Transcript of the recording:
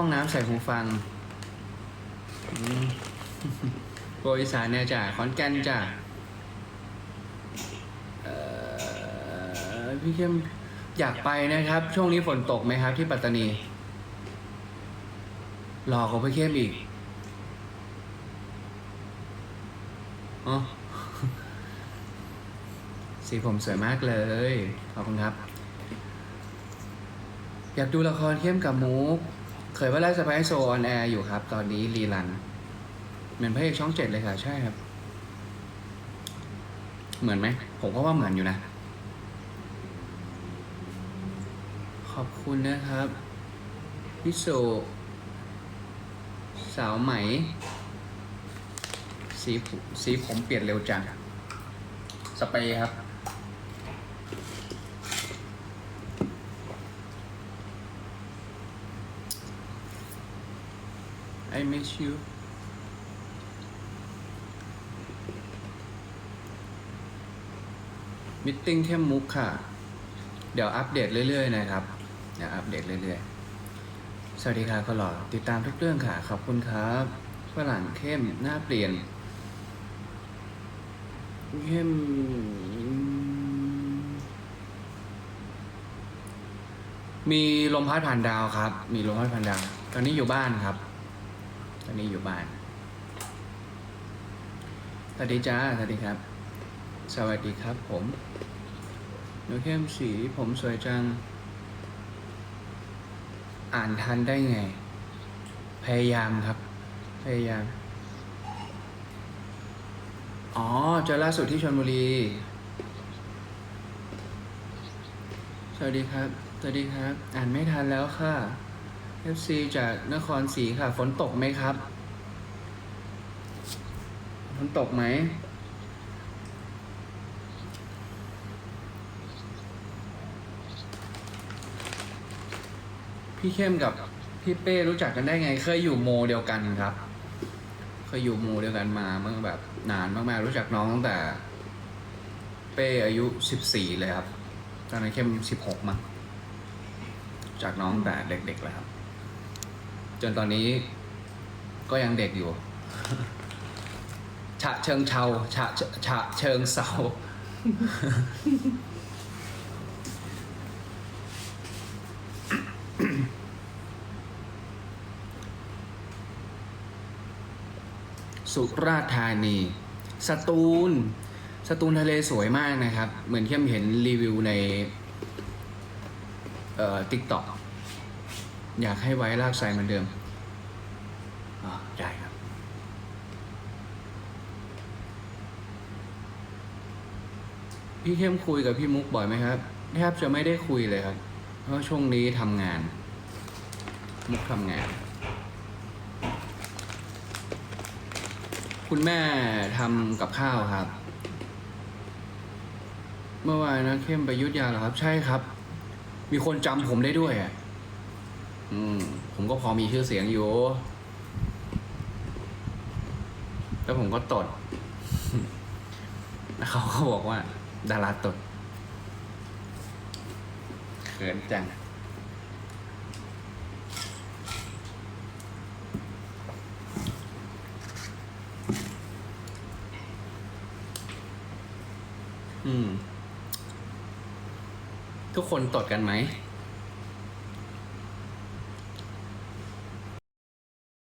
ห้องน้ำใส่หูฟังโปรอีสานเนี่ยจ้ะขอนแก่นจ้ะพี่เข้มอยากไปนะครับ ช่วงนี้ฝนตกไหมครับ ที่ปัตตานีรอของพี่เข้มอีกอ๋อสีผมสวยมากเลย ขอบคุณครับ อยากดูละครเข้มกับมูฟ เคยว่าแรกสไปโซออนแอร์อยู่ครับ ตอนนี้รีรัน เหมือนพระเอกช่องเจ็ดเลยค่ะ ใช่ครับ เหมือนไหม ผมก็ว่าเหมือนอยู่นะ ขอบคุณนะครับพี่โซสาวไหม สีสีผมเปลี่ยนเร็วจัง สเปรย์ครับ I miss you มิทติ้งเข้มมุกค่ะ เดี๋ยวอัปเดตเรื่อย ๆ นะครับ เดี๋ยวอัปเดตเรื่อย ๆ สวัสดีค่ะก็หล่อติดตามทุกเรื่องค่ะ ขอบคุณครับฝรั่งเข้มหน้าเปลี่ยน เข้มมีลมพัดผ่านดาวครับ มีลมพัดผ่านดาว ตอนนี้อยู่บ้านครับ อนนี้อยู่บ้าน สวัสดีจ้า สวัสดีครับ สวัสดีครับผมหนูเข้มสีผมสวยจัง อ่านทันได้ไง พยายามครับ พยายาม อ๋อ เจอล่าสุดที่ชลบุรี สวัสดีครับ สวัสดีครับ อ่านไม่ทันแล้วค่ะ FC จากนครศรีค่ะ ฝนตกไหมครับ ฝนตกไหม พี่เข้มกับพี่เป้รู้จักกันได้ไง เคยอยู่โมเดียวกันครับ เคยอยู่โมเดียวกันมาเมื่อแบบนานมากๆ รู้จักน้องตั้งแต่ เป้อายุสิบสี่เลยครับ ตอนนั้นเข้มสิบหกมั้งจากน้องแต่เด็กๆแล้วครับ จนตอนนี้ก็ยังเด็กอยู่ ฉะเชิงเชาฉะฉะเชิงเซาสุราษฎร์ธานี สตูล สตูลทะเลสวยมากนะครับ เหมือนเข้มเห็นรีวิวใน เอ่อติ๊กต็อก อยากให้ไว้ลากไซเหมือนเดิมอ๋อได้ครับ พี่เข้มคุยกับพี่มุกบ่อยไหมครับแทบจะไม่ได้คุยเลยครับ เพราะช่วงนี้ทำงาน มุกทำงาน คุณแม่ทำกับข้าวครับ เมื่อวานนะเข้มไปอยุทธยาเหรอครับ ใช่ครับ มีคนจำผมได้ด้วยอะ อืมผมก็พอมีชื่อเสียงอยู่ แล้วผมก็ตด แล้วเขาก็บอกว่า ดาราตดเขินจัง อืม ทุกคนตดกันไหม